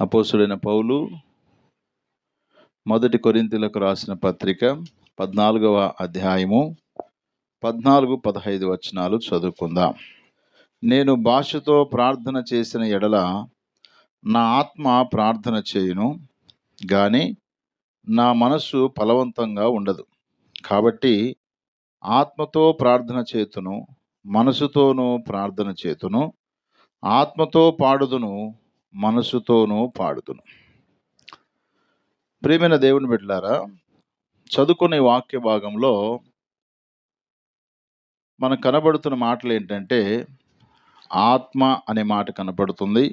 అపోసుడైన పౌలు మొదటి కొరింతలకు రాసిన పత్రిక పద్నాలుగవ అధ్యాయము పద్నాలుగు పదహైదు వచనాలు చదువుకుందాం. నేను భాషతో ప్రార్థన చేసిన ఎడల నా ఆత్మ ప్రార్థన చేయును కానీ నా మనస్సు ఫలవంతంగా ఉండదు. కాబట్టి ఆత్మతో ప్రార్థన చేతును మనసుతోనూ ప్రార్థన చేతును ఆత్మతో పాడుదును మనసుతోనూ పాడుదును ప్రియమైన దేవుని బిడ్డలారా చదువుకునే వాక్య భాగంలో మనకు కనబడుతున్న మాటలు ఏంటంటే ఆత్మ అనే మాట కనపడుతుంది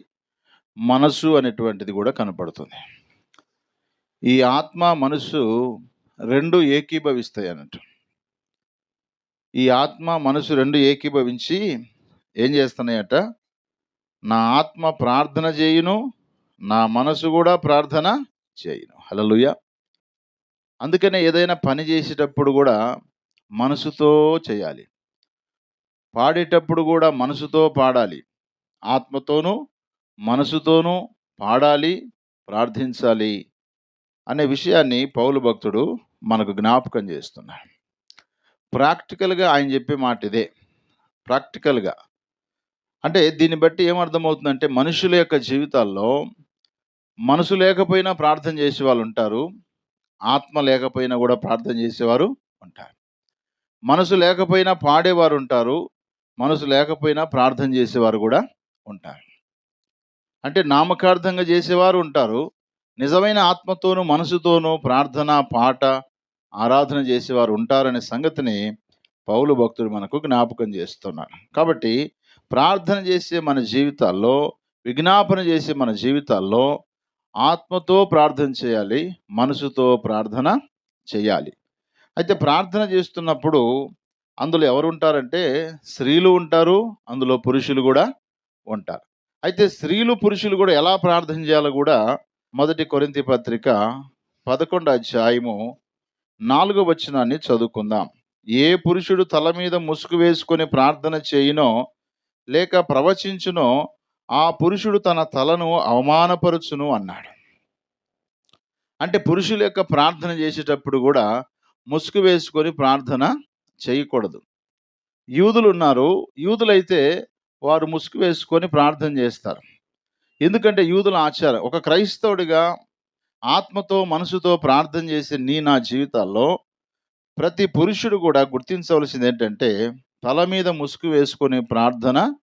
మనసు అనేటువంటిది కూడా కనపడుతుంది ఈ ఆత్మ మనసు రెండు ఏకీభవిస్తాయి అన్నట్టు ఈ ఆత్మ మనసు రెండు ఏకీభవించి ఏం చేస్తున్నాయట? నా ఆత్మ ప్రార్థన చేయును నా మనసు కూడా ప్రార్థన చేయును. హలలుయ అందుకనే ఏదైనా పని చేసేటప్పుడు కూడా మనసుతో చేయాలి. పాడేటప్పుడు కూడా మనసుతో పాడాలి. ఆత్మతోనూ మనసుతోనూ పాడాలి ప్రార్థించాలి అనే విషయాన్ని పౌలు భక్తుడు మనకు జ్ఞాపకం చేస్తున్నాడు. ప్రాక్టికల్గా ఆయన చెప్పే మాట ఇదే ప్రాక్టికల్గా. అంటే దీన్ని బట్టి ఏమర్థమవుతుందంటే మనుషుల యొక్క జీవితాల్లో మనసు లేకపోయినా ప్రార్థన చేసే వాళ్ళు ఉంటారు. ఆత్మ లేకపోయినా కూడా ప్రార్థన చేసేవారు ఉంటారు. మనసు లేకపోయినా పాడేవారు ఉంటారు. మనసు లేకపోయినా ప్రార్థన చేసేవారు కూడా ఉంటారు. అంటే నామకార్థంగా చేసేవారు ఉంటారు. నిజమైన ఆత్మతోనూ మనసుతోనూ ప్రార్థన పాట ఆరాధన చేసేవారు ఉంటారనే సంగతిని పౌలు భక్తుడు మనకు జ్ఞాపకం చేస్తున్నారు కాబట్టి ప్రార్థన చేసే మన జీవితాల్లో విజ్ఞాపన చేసే మన జీవితాల్లో ఆత్మతో ప్రార్థన చేయాలి మనసుతో ప్రార్థన చేయాలి. అయితే ప్రార్థన చేస్తున్నప్పుడు అందులో ఎవరు ఉంటారంటే స్త్రీలు ఉంటారు అందులో పురుషులు కూడా ఉంటారు. అయితే స్త్రీలు పురుషులు కూడా ఎలా ప్రార్థన చేయాలో కూడా మొదటి కొరింతి పత్రిక పదకొండు అధ్యాయము నాలుగో వచనాన్ని చదువుకుందాం. ఏ పురుషుడు తల మీద ముసుగు వేసుకొని ప్రార్థన చేయినో లేక ప్రవచించునో ఆ పురుషుడు తన తలను అవమానపరుచును అన్నాడు. అంటే పురుషుల యొక్క ప్రార్థన చేసేటప్పుడు కూడా ముసుగు వేసుకొని ప్రార్థన చేయకూడదు. యూదులు ఉన్నారు. యూదులైతే వారు ముసుగు వేసుకొని ప్రార్థన చేస్తారు. ఎందుకంటే యూదుల ఆచారం ఒక క్రైస్తవుడిగా ఆత్మతో మనసుతో ప్రార్థన చేసే నీ నా జీవితాల్లో ప్రతి పురుషుడు కూడా గుర్తించవలసింది ఏంటంటే తల మీద ముసుగు వేసుకొని ప్రార్థన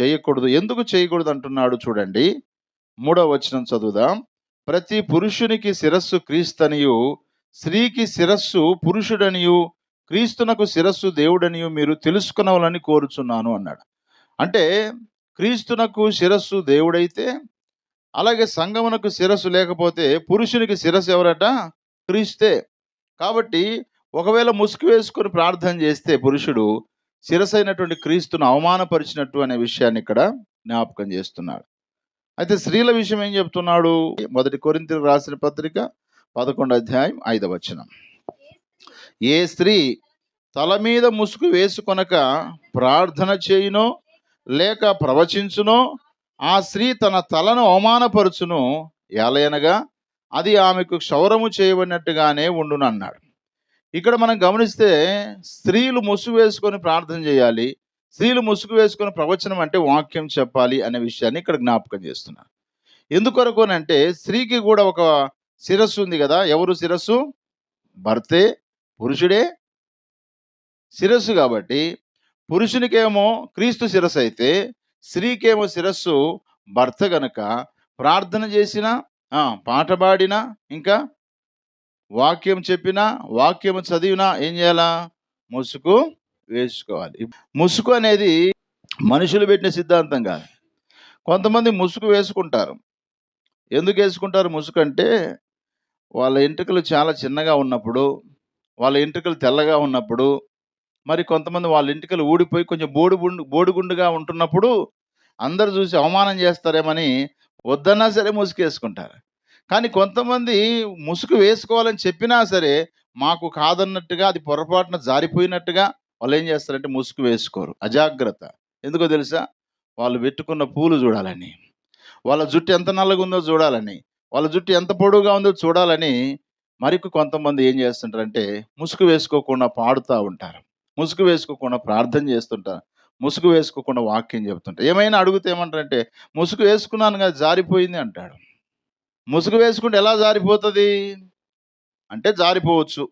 చేయకూడదు. ఎందుకు చేయకూడదు అంటున్నాడు చూడండి. మూడవ వచనం చదువుదాం. ప్రతి పురుషునికి శిరస్సు క్రీస్తనియు స్త్రీకి శిరస్సు పురుషుడనియు క్రీస్తునకు శిరస్సు దేవుడనియు మీరు తెలుసుకునవాలని కోరుచున్నాను అన్నాడు. అంటే క్రీస్తునకు శిరస్సు దేవుడైతే అలాగే సంగమునకు శిరస్సు లేకపోతే పురుషునికి శిరస్సు ఎవరట? క్రీస్తే. కాబట్టి ఒకవేళ ముసుగు వేసుకొని ప్రార్థన చేస్తే పురుషుడు శిరసైనటువంటి క్రీస్తును అవమానపరిచినట్టు అనే విషయాన్ని ఇక్కడ జ్ఞాపకం చేస్తున్నాడు. అయితే స్త్రీల విషయం ఏం చెప్తున్నాడు? మొదటి కొరింతలకు రాసిన పత్రిక పదకొండు అధ్యాయం ఐదవ వచనం. ఏ స్త్రీ తల మీద ముసుగు వేసుకొనక ప్రార్థన చేయునో లేక ప్రవచించునో ఆ స్త్రీ తన తలను అవమానపరుచును ఎలయనగా అది ఆమెకు క్షౌరము చేయబడినట్టుగానే ఉండునన్నాడు. ఇక్కడ మనం గమనిస్తే స్త్రీలు ముసుగు వేసుకొని ప్రార్థన చేయాలి స్త్రీలు ముసుగు వేసుకొని ప్రవచనం అంటే వాక్యం చెప్పాలి అనే విషయాన్ని ఇక్కడ జ్ఞాపకం చేస్తున్నా. ఎందుకొరకు అని అంటే స్త్రీకి కూడా ఒక శిరస్సు ఉంది కదా ఎవరు శిరస్సు? భర్తే పురుషుడే. శిరస్సు కాబట్టి పురుషునికేమో క్రీస్తు శిరస్సు అయితే స్త్రీకేమో శిరస్సు భర్త గనక ప్రార్థన చేసిన పాట పాడినా ఇంకా వాక్యం చెప్పినా వాక్యం చదివినా ఏం చేయాలా? ముసుగు వేసుకోవాలి. ముసుగు అనేది మనుషులు పెట్టిన సిద్ధాంతం కాదు. కొంతమంది ముసుగు వేసుకుంటారు. ఎందుకు వేసుకుంటారు? ముసుగు అంటే వాళ్ళ ఎంట్రుకలు చాలా చిన్నగా ఉన్నప్పుడు వాళ్ళ ఎంట్రుకలు తెల్లగా ఉన్నప్పుడు మరి కొంతమంది వాళ్ళ ఎంట్రుకలు ఊడిపోయి కొంచెం బోడిగుండు బోడిగుండుగా ఉంటున్నప్పుడు అందరు చూసి అవమానం చేస్తారేమని వద్దన్నా సరే ముసుగేసుకుంటారు కానీ కొంతమంది ముసుగు వేసుకోవాలని చెప్పినా సరే మాకు కాదన్నట్టుగా అది పొరపాటున జారిపోయినట్టుగా వాళ్ళు ఏం చేస్తారంటే ముసుగు వేసుకోరు. అజాగ్రత్త. ఎందుకో తెలుసా? వాళ్ళు పెట్టుకున్న పూలు చూడాలని వాళ్ళ జుట్టు ఎంత నల్లగా ఉందో చూడాలని వాళ్ళ జుట్టు ఎంత పొడుగుగా ఉందో చూడాలని మరికు కొంతమంది ఏం చేస్తుంటారంటే ముసుగు వేసుకోకుండా పాడుతూ ఉంటారు. ముసుగు వేసుకోకుండా ప్రార్థన చేస్తుంటారు. ముసుగు వేసుకోకుండా వాక్యం చెప్తుంటారు. ఏమైనా అడిగితే ఏమంటారంటే ముసుగు వేసుకున్నాను కదా జారిపోయింది అంటాడు. ముసుగు వేసుకుంటే ఎలా జారిపోతుంది? అంటే జారిపోవచ్చు.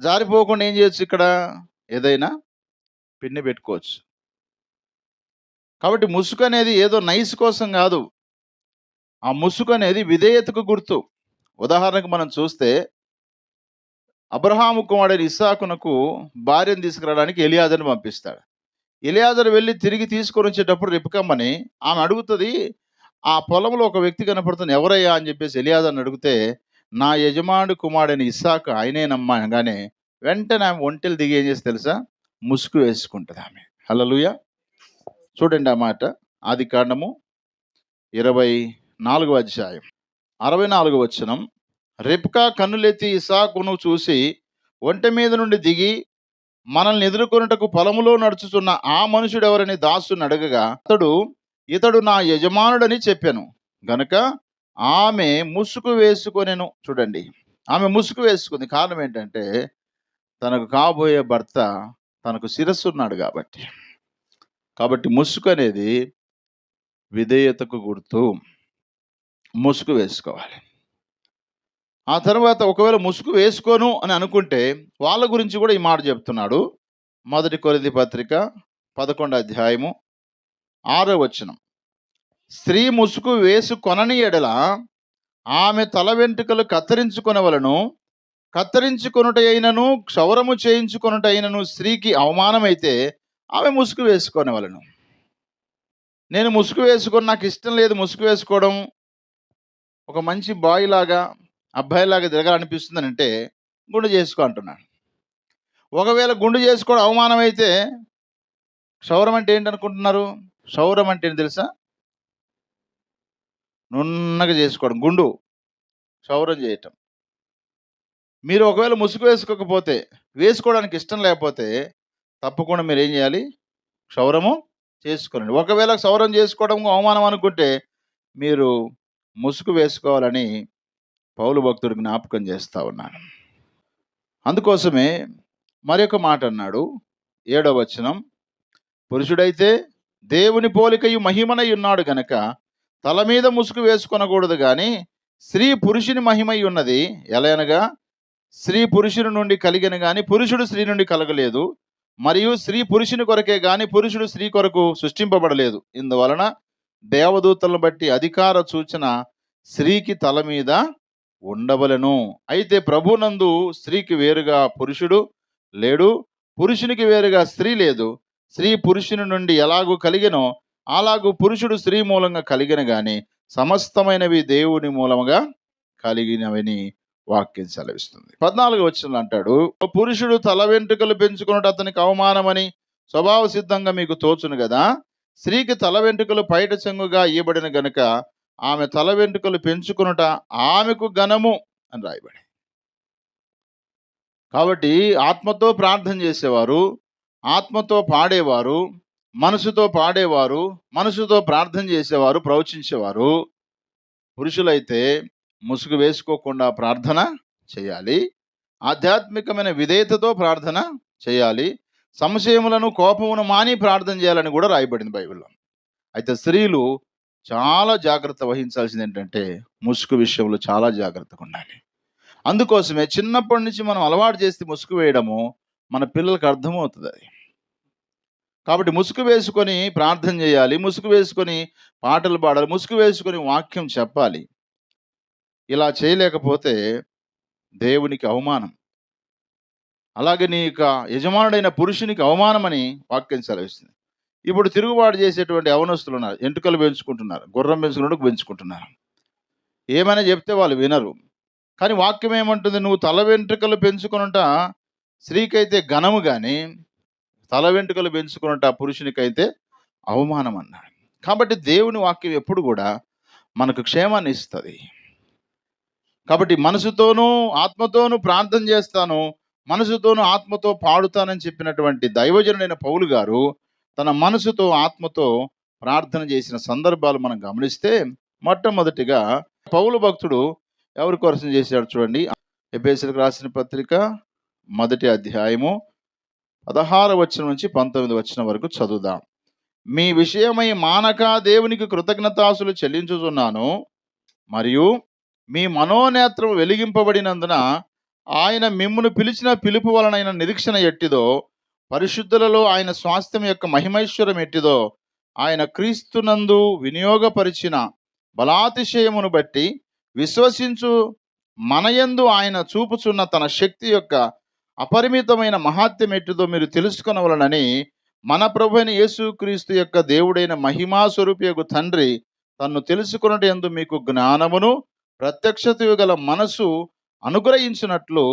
జారిపోకుండా ఏం చేయొచ్చు ఇక్కడ? ఏదైనా పిన్ని పెట్టుకోవచ్చు. కాబట్టి ముసుగు అనేది ఏదో నైస్ కోసం కాదు. ఆ ముసుగు అనేది విధేయతకు గుర్తు. ఉదాహరణకు మనం చూస్తే అబ్రహాము కుమారుడైన ఇస్సాకునకు భార్యను తీసుకురావడానికి ఎలియాజర్ని పంపిస్తాడు. ఎలియాజర్ వెళ్ళి తిరిగి తీసుకొని వచ్చేటప్పుడు రిపకమ్మని ఆమె అడుగుతుంది ఆ పొలంలో ఒక వ్యక్తి కనపడుతుంది ఎవరయ్యా? అని చెప్పేసి ఎలియాజర్ని అడిగితే నా యజమానుడు కుమారుడైన ఇస్సాకు ఆయనేనమ్మా అనగానే వెంటనే ఆమె ఒంటెలు దిగి ఏం చేసి తెలుసా? ముసుగు వేసుకుంటుంది ఆమె. హలలుయ చూడండి ఆ మాట. ఆది కాండము ఇరవై నాలుగవ అధ్యాయం. అరవై నాలుగు వచనం. రెప్కా కన్నులెత్తి ఇసాకును చూసి ఒంటె మీద నుండి దిగి మనల్ని ఎదుర్కొనుటకు పొలములో నడుచుతున్న ఆ మనుషుడెవరని దాసుని అడగగా అతడు ఇతడు నా యజమానుడని చెప్పాను. గనుక ఆమె ముసుగు వేసుకొనెను. చూడండి. ఆమె ముసుగు వేసుకుంది. కారణం ఏంటంటే తనకు కాబోయే భర్త తనకు శిరస్సు ఉన్నాడు కాబట్టి. కాబట్టి ముసుగు అనేది విధేయతకు గుర్తు. ముసుగు వేసుకోవాలి. ఆ తర్వాత ఒకవేళ ముసుగు వేసుకోను అని అనుకుంటే వాళ్ళ గురించి కూడా ఈ మాట చెప్తున్నాడు. మొదటి కొరిది పత్రిక పదకొండు అధ్యాయము ఆరో వచనం. స్త్రీ ముసుగు వేసుకొనని ఎడల ఆమె తల వెంట్రుకలు కత్తిరించుకొనవలను కత్తిరించుకొనుట అయినను క్షౌరము చేయించుకొనుట అయినను స్త్రీకి అవమానమైతే ఆమె ముసుగు వేసుకొనవలను నేను ముసుగు వేసుకొని నాకు ఇష్టం లేదు ముసుగు వేసుకోవడం. ఒక మంచి బాయ్ లాగా అబ్బాయిలాగా తిరగాలనిపిస్తుందని అంటే గుండు చేసుకో అంటున్నాడు. ఒకవేళ గుండు చేసుకోవడం అవమానం అయితే క్షౌరం అంటే ఏంటనుకుంటున్నారు? క్షౌరం అంటే ఏంటి తెలుసా? నున్నగా చేసుకోవడం. గుండు. క్షౌరం చేయటం. మీరు ఒకవేళ ముసుగు వేసుకోకపోతే వేసుకోవడానికి ఇష్టం లేకపోతే తప్పకుండా మీరు ఏం చేయాలి? క్షౌరము చేసుకోనండి ఒకవేళ క్షౌరం చేసుకోవడం అవమానం అనుకుంటే మీరు ముసుగు వేసుకోవాలని పౌలు భక్తుడికి జ్ఞాపకం చేస్తూ ఉన్నాను. అందుకోసమే మరొక మాట అన్నాడు. ఏడవ వచనం. పురుషుడైతే దేవుని పోలికయు మహిమనై ఉన్నాడు గనక తల మీద ముసుగు వేసుకొనకూడదు కానీ స్త్రీ పురుషుని మహిమై ఉన్నది. ఎలయనగా స్త్రీ పురుషుని నుండి కలిగిన గాని పురుషుడు స్త్రీ నుండి కలగలేదు. మరియు స్త్రీ పురుషుని కొరకే గాని పురుషుడు స్త్రీ కొరకు సృష్టింపబడలేదు. ఇందువలన దేవదూతలను బట్టి అధికార సూచన స్త్రీకి తల మీద ఉండవలెను. అయితే ప్రభునందు స్త్రీకి వేరుగా పురుషుడు లేడు. పురుషునికి వేరుగా స్త్రీ లేదు. స్త్రీ పురుషుని నుండి ఎలాగూ కలిగెనో అలాగూ పురుషుడు స్త్రీ మూలంగా కలిగిన గాని సమస్తమైనవి దేవుని మూలముగా కలిగినవని వాక్యం సెలవిస్తుంది. పద్నాలుగు వచ్చిన అంటాడు పురుషుడు తల వెంట్రుకలు పెంచుకున్నట్టు అతనికి అవమానమని స్వభావ సిద్ధంగా మీకు తోచును కదా స్త్రీకి తల వెంట్రుకలు పైట చెంగుగా ఇవ్వబడిన గనుక ఆమె తల వెంట్రుకలు పెంచుకునుట ఆమెకు ఘనము అని రాయబడి కాబట్టి ఆత్మతో ప్రార్థన చేసేవారు ఆత్మతో పాడేవారు మనసుతో పాడేవారు మనసుతో ప్రార్థన చేసేవారు ప్రవచించేవారు. పురుషులైతే ముసుగు వేసుకోకుండా ప్రార్థన చేయాలి. ఆధ్యాత్మికమైన విధేయతతో ప్రార్థన చేయాలి. సంశయములను కోపమును మాని ప్రార్థన చేయాలని కూడా రాయబడింది బైబిల్లో. అయితే స్త్రీలు చాలా జాగ్రత్త వహించాల్సింది ఏంటంటే ముసుగు విషయంలో చాలా జాగ్రత్తగా ఉండాలి. అందుకోసమే చిన్నప్పటి నుంచి మనం అలవాటు చేస్తే ముసుగు వేయడము మన పిల్లలకు అర్థమవుతుంది అది. కాబట్టి ముసుగు వేసుకొని ప్రార్థన చేయాలి ముసుగు వేసుకొని పాటలు పాడాలి ముసుగు వేసుకొని వాక్యం చెప్పాలి. ఇలా చేయలేకపోతే దేవునికి అవమానం. అలాగే నీ యొక్క యజమానుడైన పురుషునికి అవమానమని వాక్యం సెలవిస్తుంది. ఇప్పుడు తిరుగుబాటు చేసేటువంటి అవనస్తులు ఉన్నారు ఎంటుకలు పెంచుకుంటున్నారు గుర్రం పెంచుకున్నట్టు పెంచుకుంటున్నారు. ఏమైనా చెప్తే వాళ్ళు వినరు. కానీ వాక్యం ఏమంటుంది? నువ్వు తల వెంట్రుకలు పెంచుకునుట స్త్రీకైతే ఘనము కానీ తల వెంట్రుకలు పెంచుకునుట పురుషునికైతే అవమానం అన్నాడు. కాబట్టి దేవుని వాక్యం ఎప్పుడు కూడా మనకు క్షేమాన్ని ఇస్తుంది. కాబట్టి మనసుతోనూ ఆత్మతోనూ ప్రార్థన చేస్తాను మనసుతోనూ ఆత్మతో పాడుతానని చెప్పినటువంటి దైవజనుడైన పౌలు గారు తన మనసుతో ఆత్మతో ప్రార్థన చేసిన సందర్భాలు మనం గమనిస్తే మొట్టమొదటిగా పౌలు భక్తుడు ఎవరి కోసం చేశాడు చూడండి. ఎబేసులకు రాసిన పత్రిక మొదటి అధ్యాయము పదహారు వచనం నుంచి పంతొమ్మిది వచనం వరకు చదువుదాం. మీ విషయమై మానక దేవునికి కృతజ్ఞతాసులు చెల్లించుచున్నాను. మరియు మీ మనోనేత్రం వెలిగింపబడినందున ఆయన మిమ్మును పిలిచిన పిలుపు వలనైన నిరీక్షణ ఎట్టిదో పరిశుద్ధులలో ఆయన స్వాస్థ్యం యొక్క మహిమైశ్వరం ఎట్టిదో ఆయన క్రీస్తునందు వినియోగపరిచిన బలాతిశయమును బట్టి విశ్వసించు మనయందు ఆయన చూపుచున్న తన శక్తి యొక్క అపరిమితమైన మహాత్యం ఎట్టిదో మీరు తెలుసుకొనవలనని మన ప్రభుని యేసుక్రీస్తు యొక్క దేవుడైన మహిమాస్వరూపియకు తండ్రి తన్ను తెలుసుకున్నట్టు ఎందు మీకు జ్ఞానమును ప్రత్యక్షత గల మనసు అనుగ్రహించినట్లు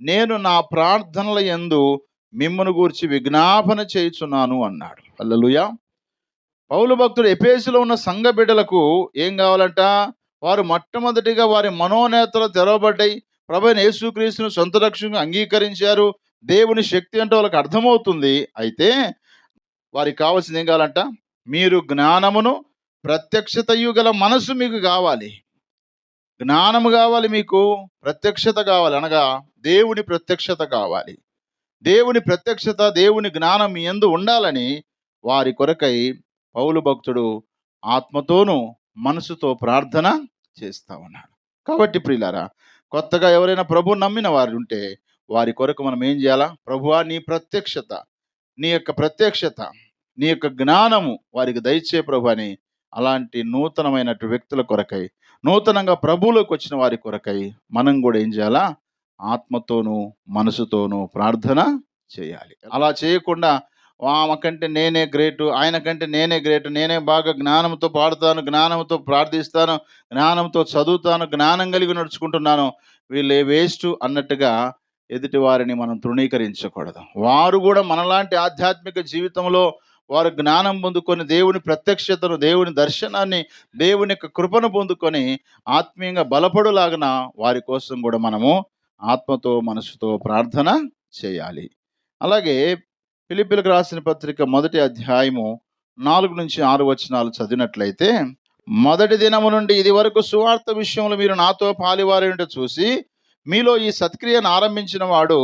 నేను నా ప్రార్థనల యందు మిమ్మను గూర్చి విజ్ఞాపన చేయుచున్నాను అన్నాడు. అల్లలుయా పౌలు భక్తుడు ఎపేసులో ఉన్న సంఘ బిడ్డలకు ఏం కావాలంట? వారు మొట్టమొదటిగా వారి మనోనేతలు తెరవబడ్డాయి. ప్రభుని యేసుక్రీస్తును సొంత రక్షణగా అంగీకరించారు. దేవుని శక్తి అంటే వాళ్ళకి అర్థమవుతుంది. అయితే వారికి కావాల్సింది ఏం కావాలంట? మీరు జ్ఞానమును ప్రత్యక్షతయు గల మనసు మీకు కావాలి. జ్ఞానము కావాలి మీకు ప్రత్యక్షత కావాలి. అనగా దేవుని ప్రత్యక్షత కావాలి. దేవుని ప్రత్యక్షత దేవుని జ్ఞానం మీ ఎందు ఉండాలని వారి కొరకై పౌలు భక్తుడు ఆత్మతోనూ మనసుతో ప్రార్థన చేస్తా ఉన్నాడు. కాబట్టి ప్రియులారా కొత్తగా ఎవరైనా ప్రభు నమ్మిన వారు ఉంటే వారి కొరకు మనం ఏం చేయాలా? ప్రభువా నీ ప్రత్యక్షత నీ యొక్క ప్రత్యక్షత నీ యొక్క జ్ఞానము వారికి దయచే ప్రభు అని అలాంటి నూతనమైనటువంటి వ్యక్తుల కొరకై నూతనంగా ప్రభువులోకి వచ్చిన వారి కొరకై మనం కూడా ఏం చేయాలా? ఆత్మతోనూ మనసుతోనూ ప్రార్థన చేయాలి. అలా చేయకుండా ఆమె నేనే గ్రేటు ఆయన కంటే నేనే గ్రేటు నేనే బాగా జ్ఞానంతో పాడుతాను జ్ఞానంతో ప్రార్థిస్తాను జ్ఞానంతో చదువుతాను జ్ఞానం కలిగి నడుచుకుంటున్నాను. వీళ్ళే వేస్ట్ అన్నట్టుగా ఎదుటి వారిని మనం తృణీకరించకూడదు. వారు కూడా మనలాంటి ఆధ్యాత్మిక జీవితంలో వారు జ్ఞానం పొందుకొని దేవుని ప్రత్యక్షతను దేవుని దర్శనాన్ని దేవుని యొక్క కృపను పొందుకొని ఆత్మీయంగా బలపడులాగిన వారి కోసం కూడా మనము ఆత్మతో మనసుతో ప్రార్థన చేయాలి. అలాగే ఫిలిపిలకు రాసిన పత్రిక మొదటి అధ్యాయము నాలుగు నుంచి ఆరు వచనాలు చదివినట్లయితే మొదటి దినము నుండి ఇది వరకు సువార్త విషయంలో మీరు నాతో పాలివారేంటో చూసి మీలో ఈ సత్క్రియను ఆరంభించిన వాడు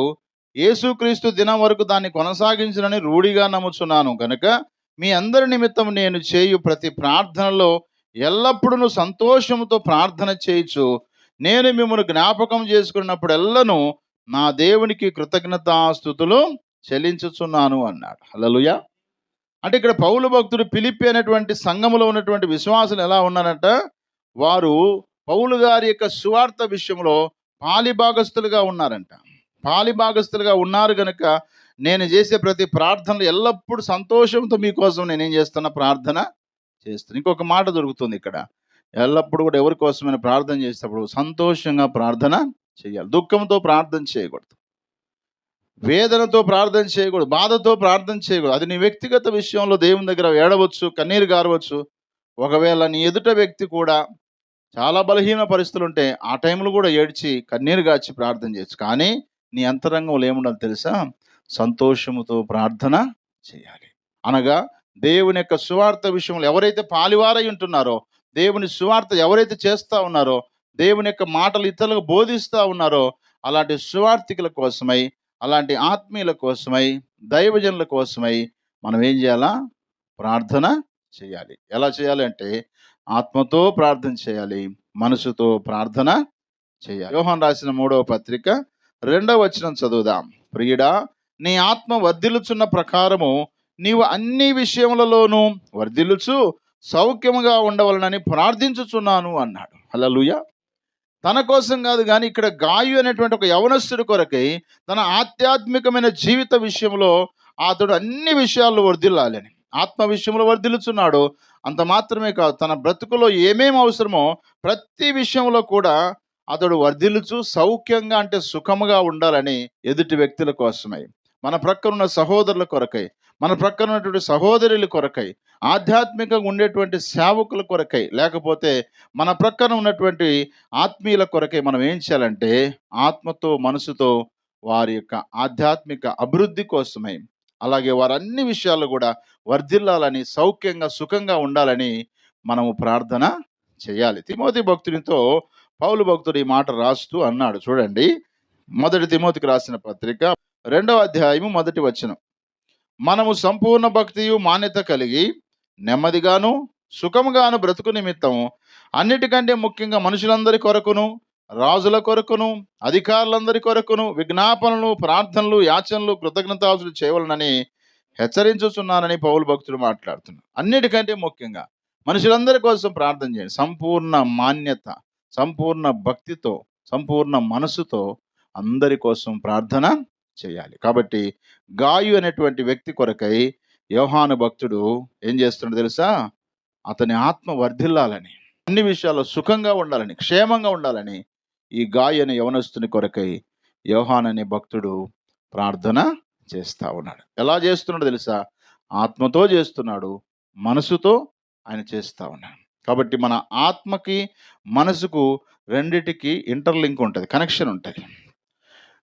యేసుక్రీస్తు దినం వరకు దాన్ని కొనసాగించనని రూఢిగా నమ్ముచున్నాను కనుక మీ అందరి నిమిత్తం నేను చేయు ప్రతి ప్రార్థనలో ఎల్లప్పుడూ సంతోషంతో ప్రార్థన చేయొచ్చు నేను మిమ్మల్ని జ్ఞాపకం చేసుకున్నప్పుడెల్లను నా దేవునికి కృతజ్ఞతాస్థుతులు చెల్లించుచున్నాను అన్నాడు. హల్లెలూయా. అంటే ఇక్కడ పౌలు భక్తుడు పిలిపి అనేటువంటి సంఘములో ఉన్నటువంటి విశ్వాసులు ఎలా ఉన్నారంట? వారు పౌలు గారి యొక్క సువార్త విషయంలో పాలిభాగస్తులుగా ఉన్నారంట. పాలిభాగస్తులుగా ఉన్నారు కనుక నేను చేసే ప్రతి ప్రార్థనలు ఎల్లప్పుడూ సంతోషంతో మీకోసం నేనేం చేస్తున్నా? ప్రార్థన చేస్తాను ఇంకొక మాట దొరుకుతుంది ఇక్కడ. ఎల్లప్పుడూ కూడా ఎవరి కోసమైనా ప్రార్థన చేసేటప్పుడు సంతోషంగా ప్రార్థన చేయాలి. దుఃఖంతో ప్రార్థన చేయకూడదు. వేదనతో ప్రార్థన చేయకూడదు బాధతో ప్రార్థన చేయకూడదు. అది నీ వ్యక్తిగత విషయంలో దేవుని దగ్గర ఏడవచ్చు కన్నీరు గారవచ్చు. ఒకవేళ నీ ఎదుట వ్యక్తి కూడా చాలా బలహీన పరిస్థితులు ఉంటే ఆ టైంలో కూడా ఏడ్చి కన్నీరు గాచి ప్రార్థన చేయొచ్చు. కానీ నీ అంతరంగంలో ఏముండాలి తెలుసా? సంతోషముతో ప్రార్థన చేయాలి. అనగా దేవుని యొక్క సువార్త విషయంలో ఎవరైతే పాలివారై ఉంటున్నారో దేవుని సువార్త ఎవరైతే చేస్తూ ఉన్నారో దేవుని యొక్క మాటలు ఇతరులకు బోధిస్తూ ఉన్నారో అలాంటి సువార్థికుల కోసమై అలాంటి ఆత్మీయుల కోసమై దైవజనుల కోసమై మనం ఏం చేయాలా? ప్రార్థన చేయాలి. ఎలా చేయాలి అంటే ఆత్మతో ప్రార్థన చేయాలి మనసుతో ప్రార్థన చేయాలి. యోహాన్ రాసిన మూడవ పత్రిక రెండవ వచనం చదువుదాం. ప్రియుడా నీ ఆత్మ వర్ధిల్లుచున్న ప్రకారము నీవు అన్ని విషయములలోనూ వర్ధిల్లుచు సౌఖ్యముగా ఉండవలనని ప్రార్థించుచున్నాను అన్నాడు. హలో తన కోసం కాదు కానీ ఇక్కడ గాయు అనేటువంటి ఒక యవనస్తుడి కొరకై తన ఆధ్యాత్మికమైన జీవిత విషయంలో అతడు అన్ని విషయాల్లో వర్ధిల్లాలని ఆత్మ విషయంలో వర్ధిల్లుచున్నాడు. అంత మాత్రమే కాదు తన బ్రతుకులో ఏమేమి అవసరమో ప్రతి విషయంలో కూడా అతడు వర్ధిల్లుచు సౌఖ్యంగా అంటే సుఖముగా ఉండాలని ఎదుటి వ్యక్తుల కోసమై. మన ప్రక్కన ఉన్న సహోదరుల కొరకై మన ప్రక్కన ఉన్నటువంటి సహోదరుల కొరకై ఆధ్యాత్మికంగా ఉండేటువంటి సేవకుల కొరకై లేకపోతే మన ప్రక్కన ఉన్నటువంటి ఆత్మీయుల కొరకై మనం ఏం చేయాలంటే ఆత్మతో మనసుతో వారి యొక్క ఆధ్యాత్మిక అభివృద్ధి కోసమై అలాగే వారు అన్ని విషయాల్లో కూడా వర్ధిల్లాలని సౌఖ్యంగా సుఖంగా ఉండాలని మనము ప్రార్థన చేయాలి. తిమోతి భక్తునితో పౌలు భక్తుడు ఈ మాట రాస్తూ అన్నాడు. చూడండి మొదటి తిమోతికి రాసిన పత్రిక రెండవ అధ్యాయము మొదటి వచనం. మనము సంపూర్ణ భక్తియు మాన్యత కలిగి నెమ్మదిగాను సుఖముగాను బ్రతుకు నిమిత్తం అన్నిటికంటే ముఖ్యంగా మనుషులందరి కొరకును రాజుల కొరకును అధికారులందరి కొరకును విజ్ఞాపనలు ప్రార్థనలు యాచనలు కృతజ్ఞతాసులు చేయవలనని హెచ్చరించుచున్నానని పౌలు భక్తుడు మాట్లాడుతున్నారు అన్నిటికంటే ముఖ్యంగా మనుషులందరి కోసం ప్రార్థన చేయండి. సంపూర్ణ మాన్యత సంపూర్ణ భక్తితో సంపూర్ణ మనసుతో అందరి కోసం ప్రార్థన చేయాలి. కాబట్టి గాయు అనేటువంటి వ్యక్తి కొరకై యోహాను భక్తుడు ఏం చేస్తున్నాడు తెలుసా? అతని ఆత్మ వర్ధిల్లాలని అన్ని విషయాల్లో సుఖంగా ఉండాలని క్షేమంగా ఉండాలని ఈ గాయ అనే యవనస్తుని కొరకై యోహాన్ అనే భక్తుడు ప్రార్థన చేస్తూ ఉన్నాడు. ఎలా చేస్తున్నాడు తెలుసా? ఆత్మతో చేస్తున్నాడు మనసుతో ఆయన చేస్తూ ఉన్నాడు. కాబట్టి మన ఆత్మకి మనసుకు రెండిటికి ఇంటర్లింక్ ఉంటుంది కనెక్షన్ ఉంటుంది.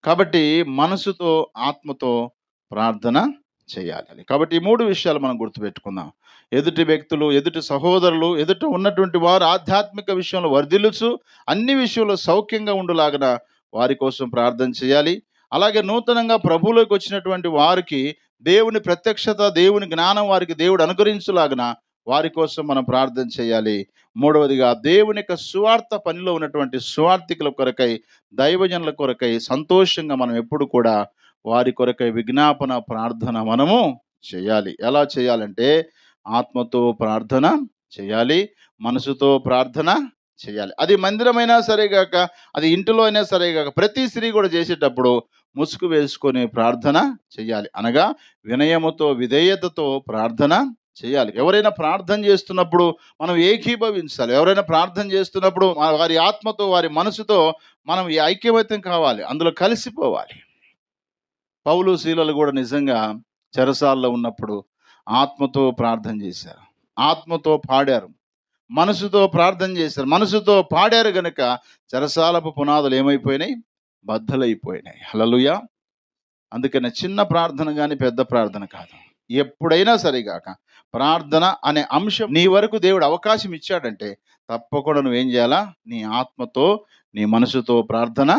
కాబట్టి మనసుతో ఆత్మతో ప్రార్థన చేయాలి. కాబట్టి ఈ మూడు విషయాలు మనం గుర్తుపెట్టుకుందాం. ఎదుటి వ్యక్తులు ఎదుటి సహోదరులు ఎదుట ఉన్నటువంటి వారు ఆధ్యాత్మిక విషయంలో వర్ధిల్లుచు అన్ని విషయంలో సౌఖ్యంగా ఉండులాగన వారి కోసం ప్రార్థన చేయాలి. అలాగే నూతనంగా ప్రభువులోకి వచ్చినటువంటి వారికి దేవుని ప్రత్యక్షత దేవుని జ్ఞానం వారికి దేవుడు అనుగ్రహించులాగన వారి కోసం మనం ప్రార్థన చేయాలి. మూడవదిగా దేవుని యొక్క సువార్త పనిలో ఉన్నటువంటి సువార్థికుల కొరకై దైవజనుల కొరకై సంతోషంగా మనం ఎప్పుడు కూడా వారి కొరకై విజ్ఞాపన ప్రార్థన మనము చేయాలి. ఎలా చేయాలంటే ఆత్మతో ప్రార్థన చేయాలి మనసుతో ప్రార్థన చేయాలి. అది మందిరమైనా సరే కాక అది ఇంటిలో అయినా సరే కాక ప్రతి స్త్రీ కూడా చేసేటప్పుడు ముసుగు వేసుకొని ప్రార్థన చేయాలి. అనగా వినయముతో విధేయతతో ప్రార్థన చేయాలి. ఎవరైనా ప్రార్థన చేస్తున్నప్పుడు మనం ఏకీభవించాలి. ఎవరైనా ప్రార్థన చేస్తున్నప్పుడు వారి ఆత్మతో వారి మనసుతో మనం ఈ ఐక్యమత్యం కావాలి. అందులో కలిసిపోవాలి. పౌలు శీలలు కూడా నిజంగా చెరసాల్లో ఉన్నప్పుడు ఆత్మతో ప్రార్థన చేశారు. ఆత్మతో పాడారు. మనసుతో ప్రార్థన చేశారు. మనసుతో పాడారు గనుక చెరసాలపు పునాదులు ఏమైపోయినాయి? బద్దలైపోయినాయి. హలలుయ అందుకనే చిన్న ప్రార్థన కానీ పెద్ద ప్రార్థన కాదు. ఎప్పుడైనా సరిగాక ప్రార్థన అనే అంశం నీ వరకు దేవుడు అవకాశం ఇచ్చాడంటే తప్పకుండా నువ్వేం చేయాలా? నీ ఆత్మతో నీ మనసుతో ప్రార్థన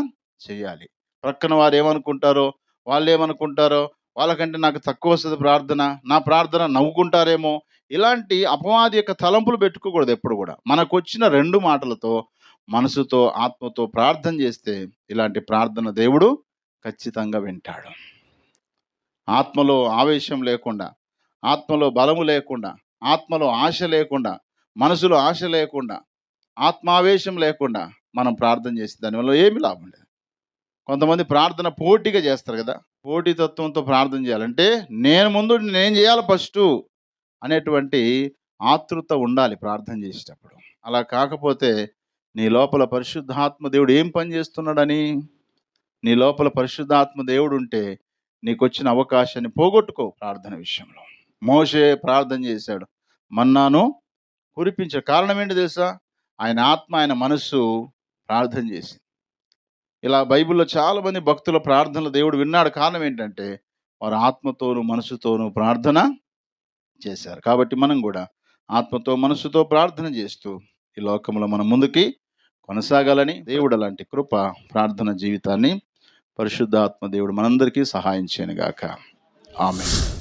చేయాలి. ప్రక్కన వారు ఏమనుకుంటారో వాళ్ళు ఏమనుకుంటారో వాళ్ళకంటే నాకు తక్కువ వస్తుంది ప్రార్థన నా ప్రార్థన నవ్వుకుంటారేమో ఇలాంటి అపవాది యొక్క తలంపులు పెట్టుకోకూడదు ఎప్పుడు కూడా. మనకు వచ్చిన రెండు మాటలతో మనసుతో ఆత్మతో ప్రార్థన చేస్తే ఇలాంటి ప్రార్థన దేవుడు ఖచ్చితంగా వింటాడు. ఆత్మలో ఆవేశం లేకుండా ఆత్మలో బలము లేకుండా ఆత్మలో ఆశ లేకుండా మనసులో ఆశ లేకుండా ఆత్మావేశం లేకుండా మనం ప్రార్థన చేసి దానివల్ల ఏమి లాభం లేదు. కొంతమంది ప్రార్థన పోటీగా చేస్తారు కదా పోటీతత్వంతో ప్రార్థన చేయాలంటే నేను ముందు నేను చేయాలి ఫస్ట్ అనేటువంటి ఆతృత ఉండాలి ప్రార్థన చేసేటప్పుడు. అలా కాకపోతే నీ లోపల పరిశుద్ధాత్మ దేవుడు ఏం పని చేస్తున్నాడని? నీ లోపల పరిశుద్ధాత్మ దేవుడు ఉంటే నీకు వచ్చిన అవకాశాన్ని పోగొట్టుకో ప్రార్థన విషయంలో. మోషే ప్రార్థన చేశాడు. మన్నాను కురిపించే కారణం ఏంటి తెలుసా? ఆయన ఆత్మ ఆయన మనస్సు ప్రార్థన చేసింది. ఇలా బైబిల్లో చాలామంది భక్తుల ప్రార్థనలు దేవుడు విన్నాడు. కారణం ఏంటంటే వారు ఆత్మతోనూ మనసుతోనూ ప్రార్థన చేశారు. కాబట్టి మనం కూడా ఆత్మతో మనసుతో ప్రార్థన చేస్తూ ఈ లోకంలో మనం ముందుకి కొనసాగాలని దేవుడు అలాంటి కృప ప్రార్థన జీవితాన్ని పరిశుద్ధాత్మ దేవుడు మనందరికీ సహాయం చేయనుగాక. ఆమె